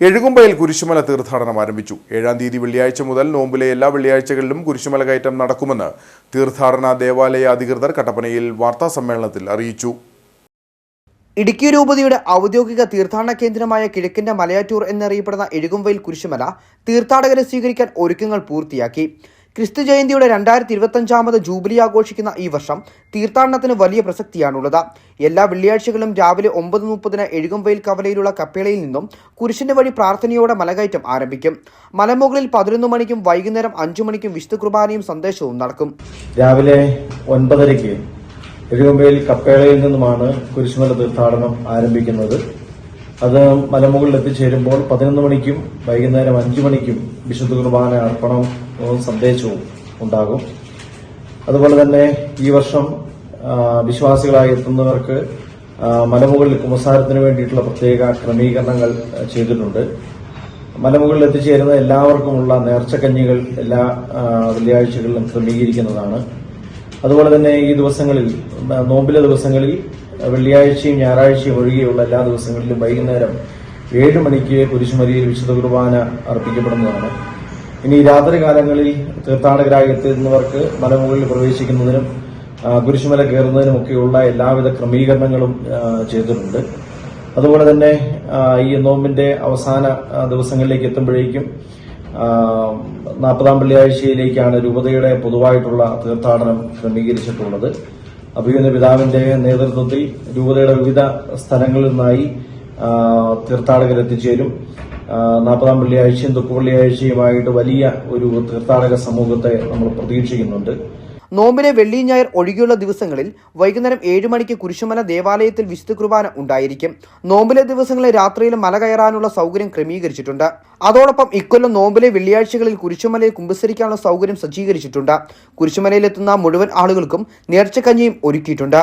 എഴുകുമ്പയിൽ കുരിശുമല തീർത്ഥാടനം ആരംഭിച്ചു. ഏഴാം തീയതി വെള്ളിയാഴ്ച മുതൽ നോമ്പിലെ എല്ലാ വെള്ളിയാഴ്ചകളിലും കുരിശുമല കയറ്റം നടക്കുമെന്ന് തീർത്ഥാടന ദേവാലയ അധികൃതർ കട്ടപ്പനയിൽ വാർത്താസമ്മേളനത്തിൽ അറിയിച്ചു. ഇടുക്കി രൂപതയുടെ ഔദ്യോഗിക തീർത്ഥാടന കേന്ദ്രമായ കിഴക്കിന്റെ മലയാറ്റൂർ എന്നറിയപ്പെടുന്ന എഴുകുംവയിൽ കുരിശുമല തീർത്ഥാടകരെ സ്വീകരിക്കാൻ ഒരുക്കങ്ങൾ പൂർത്തിയാക്കി. ക്രിസ്തു ജയന്തിയുടെ രണ്ടായിരത്തി ഇരുപത്തഞ്ചാമത് ജൂബിലി ആഘോഷിക്കുന്ന ഈ വർഷം തീർത്ഥാടനത്തിന് വലിയ പ്രസക്തിയാണുള്ളത്. എല്ലാ വെള്ളിയാഴ്ചകളും രാവിലെ ഒമ്പത് മുപ്പതിന് എഴുകുംവയിൽ കവലയിലുള്ള കപ്പേളയിൽ നിന്നും കുരിശിന്റെ വഴി പ്രാർത്ഥനയോടെ മലകയറ്റം ആരംഭിക്കും. മലമുകളിൽ പതിനൊന്ന് മണിക്കും വൈകുന്നേരം അഞ്ചു മണിക്കും വിശുദ്ധ കുർബാനയും സന്ദേശവും നടക്കും. രാവിലെ ഒൻപതരയ്ക്ക് എഴുകമ്പയിൽ കപ്പേളയിൽ നിന്നുമാണ് കുരിശുമല തീർത്ഥാടനം ആരംഭിക്കുന്നത്. അത് മലമുകളിൽ എത്തിച്ചേരുമ്പോൾ പതിനൊന്ന് മണിക്കും വൈകുന്നേരം അഞ്ചു മണിക്കും വിശുദ്ധ കുർബാന അർപ്പണവും സന്ദേശവും ഉണ്ടാകും. അതുപോലെ തന്നെ ഈ വർഷം വിശ്വാസികളായി എത്തുന്നവർക്ക് മലമുകളിൽ കുമ്പസാരത്തിന് വേണ്ടിയിട്ടുള്ള പ്രത്യേക ക്രമീകരണങ്ങൾ ചെയ്തിട്ടുണ്ട്. മലമുകളിൽ എത്തിച്ചേരുന്ന എല്ലാവർക്കുമുള്ള നേർച്ചക്കഞ്ഞികൾ എല്ലാ വെള്ളിയാഴ്ചകളിലും ക്രമീകരിക്കുന്നതാണ്. അതുപോലെ തന്നെ ഈ ദിവസങ്ങളിൽ നോമ്പിലെ ദിവസങ്ങളിൽ വെള്ളിയാഴ്ചയും ഞായറാഴ്ചയും ഒഴികെയുള്ള എല്ലാ ദിവസങ്ങളിലും വൈകുന്നേരം ഏഴ് മണിക്ക് കുരിശുമരിയിൽ വിശുദ്ധ കുർബാന അർപ്പിക്കപ്പെടുന്നതാണ്. ഇനി രാത്രി കാലങ്ങളിൽ തീർത്ഥാടകരായി എത്തുന്നവർക്ക് മലമുകളിൽ പ്രവേശിക്കുന്നതിനും കുരിശുമല കയറുന്നതിനുമൊക്കെയുള്ള എല്ലാവിധ ക്രമീകരണങ്ങളും ചെയ്തിട്ടുണ്ട്. അതുപോലെ തന്നെ ഈ നോമ്പിന്റെ അവസാന ദിവസങ്ങളിലേക്ക് എത്തുമ്പോഴേക്കും നാൽപ്പതാം വെള്ളിയാഴ്ചയിലേക്കാണ് രൂപതയുടെ പൊതുവായിട്ടുള്ള തീർത്ഥാടനം ക്രമീകരിച്ചിട്ടുള്ളത്. അഭിയുന്ന പിതാവിന്റെ നേതൃത്വത്തിൽ രൂപതയുടെ വിവിധ സ്ഥലങ്ങളിൽ നിന്നായി തീർത്ഥാടകർ എത്തിച്ചേരും. നാൽപ്പതാം വെള്ളിയാഴ്ചയും ദുഃഖ വെള്ളിയാഴ്ചയുമായിട്ട് വലിയ ഒരു തീർത്ഥാടക സമൂഹത്തെ നമ്മൾ പ്രതീക്ഷിക്കുന്നുണ്ട്. നോമ്പിലെ വെള്ളി ഞായർ ഒഴികെയുള്ള ദിവസങ്ങളിൽ വൈകുന്നേരം ഏഴ് മണിക്ക് കുരിശുമല ദേവാലയത്തിൽ വിശുദ്ധ കുർബാന ഉണ്ടായിരിക്കും. നോമ്പിലെ ദിവസങ്ങളിൽ രാത്രിയിൽ മല കയറാനുള്ള സൗകര്യം ക്രമീകരിച്ചിട്ടുണ്ട്. അതോടൊപ്പം ഇക്കൊല്ലം നോമ്പിലെ വെള്ളിയാഴ്ചകളിൽ കുരിശുമലയിൽ കുമ്പസരിക്കാനുള്ള സൗകര്യം സജ്ജീകരിച്ചിട്ടുണ്ട്. കുരിശുമലയിലെത്തുന്ന മുഴുവൻ ആളുകൾക്കും നേർച്ചക്കഞ്ഞിയും ഒരുക്കിയിട്ടുണ്ട്.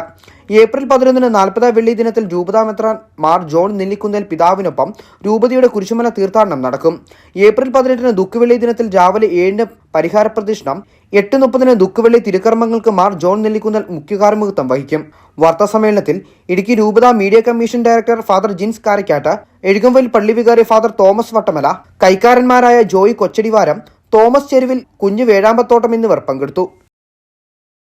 ഏപ്രിൽ പതിനൊന്നിന് നാൽപ്പതാം വെള്ളി ദിനത്തിൽ രൂപതാമെത്രാൻ മാർ ജോൺ നെല്ലിക്കുന്നേൽ പിതാവിനൊപ്പം രൂപതയുടെ കുരിശുമല തീർത്ഥാടനം നടക്കും. ഏപ്രിൽ പതിനെട്ടിന് ദുഃഖവെള്ളി ദിനത്തിൽ രാവിലെ ഏഴിന് പരിഹാര പ്രദക്ഷിണം എട്ട് മുപ്പതിന് ദുഃഖവെള്ളി തിരുക്കർമ്മങ്ങൾക്ക് മാർ ജോൺ നെല്ലിക്കുന്നൽ മുഖ്യകാർമ്മികത്വം വഹിക്കും. വാർത്താ സമ്മേളനത്തിൽ ഇടുക്കി രൂപത media commission director father Jins Karakkattu Ezhukumvayal പള്ളി വികാരി ഫാദർ തോമസ് വട്ടമല കൈക്കാരന്മാരായ ജോയി കൊച്ചടിവാരം തോമസ് ചെരുവിൽ കുഞ്ഞു വേഴാമ്പത്തോട്ടം എന്നിവർ പങ്കെടുത്തു.